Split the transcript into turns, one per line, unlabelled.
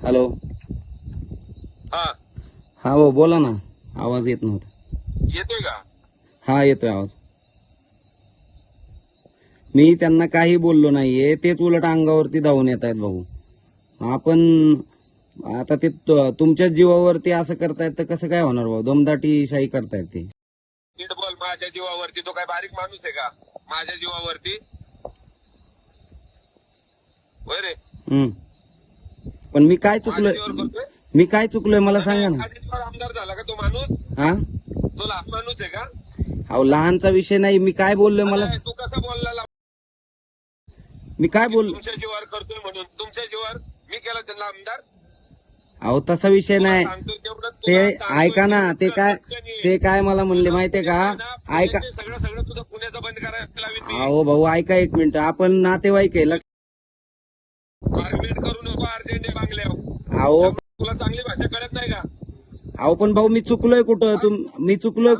Hello.
हा.
हा भाऊ बोला ना. आवाज येत नव्हता.
येतोय का?
हा येतोय आवाज. मी त्यांना काही बोललो नाहीये. तेच उलट अंगावरती धावून येत आहेत भाऊ. आपण आता ते तुमच्याच जीवावरती असं करतायत तर कसं काय होणार भाऊ? दमदाटी शाही करतायत ते.
बोल माझ्या जीवावरती तो काय बारीक माणूस आहे का? माझ्या जीवावरती? रे
हम्म. पण मी काय चुकलोय मी काय चुकलोय मला सांगा ना.
आमदार झाला का तो माणूस?
हा?
तो लहान माणूस आहे का?
अहो लहानचा विषय नाही. मी काय बोललोय मला
तू कसा बोलला
मी काय बोल
तुमच्या जीवावर करतोय म्हणून. तुमच्या जीवावर मी केला त्यांना आमदार?
अहो तसा विषय नाही. ते ऐका ना. ते काय. ते काय मला म्हणले माहितीये का? ऐका
पुण्याचे सगळं सगळं तुझं पुण्याचं बंद करायला
अहो भाऊ ऐका एक मिनिट. आपण नातेवाईक आहे. लक्ष-
करू नको अर्जंट
अहो.
तुला चांगली भाषा कळत नाही का?
अहो पण भाऊ मी चुकलोय कुठं? तुम मी चुकलोय